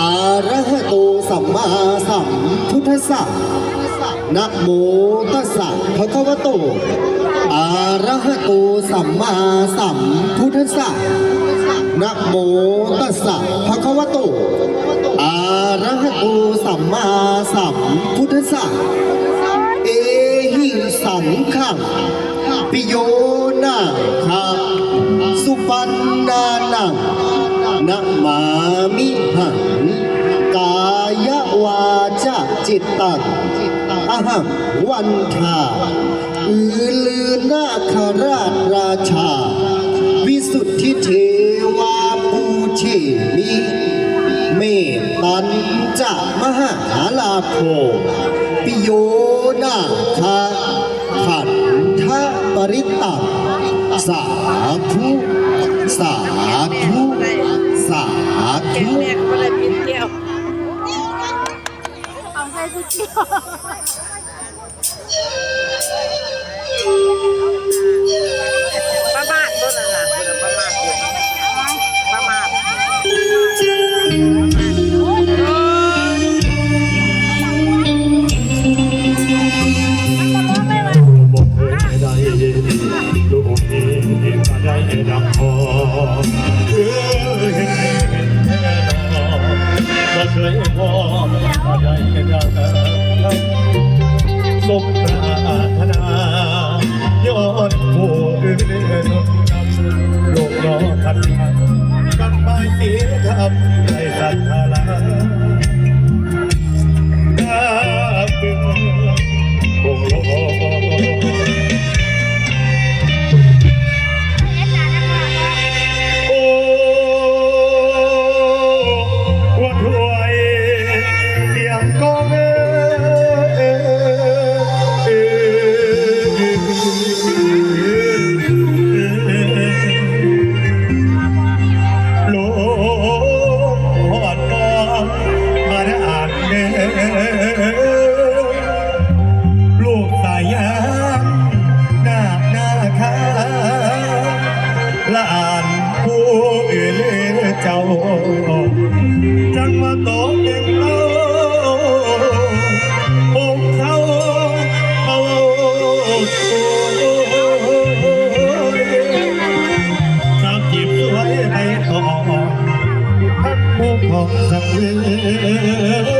อะระหะโตสัมมาสัมพุทธัสสะนะโมตัสสะภะคะวะโตอะระหะโตสัมมาสัมพุทธัสสะนะโมตัสสะภะคะวะโตอะระหะโตสัมมาสัมพุทธัสสะ เอหิสังขังปิโยนาคาสุปัน นะมามิหัง กายวาจาจิตตังอะหังวันทาอือลือนาคราชราชา วิสุทธิเทวาปูเชมิเมตันจะมหาลาโภปิโยนาคาขันทะปริตตังสาธุ สาธุสาแกง ธุแรกก็เลยปิดเที่ยว เอาใส่ทุกเที่ยวประมาทต้นน่ะประมาทอยู่ประมาทบ่เเคยพอก็ได้ดังสมปรารถนายอดผู้อื่นนโลกนอทันทันกันไปเสียทำในสัทธาลา องสักเวย่อยกเลย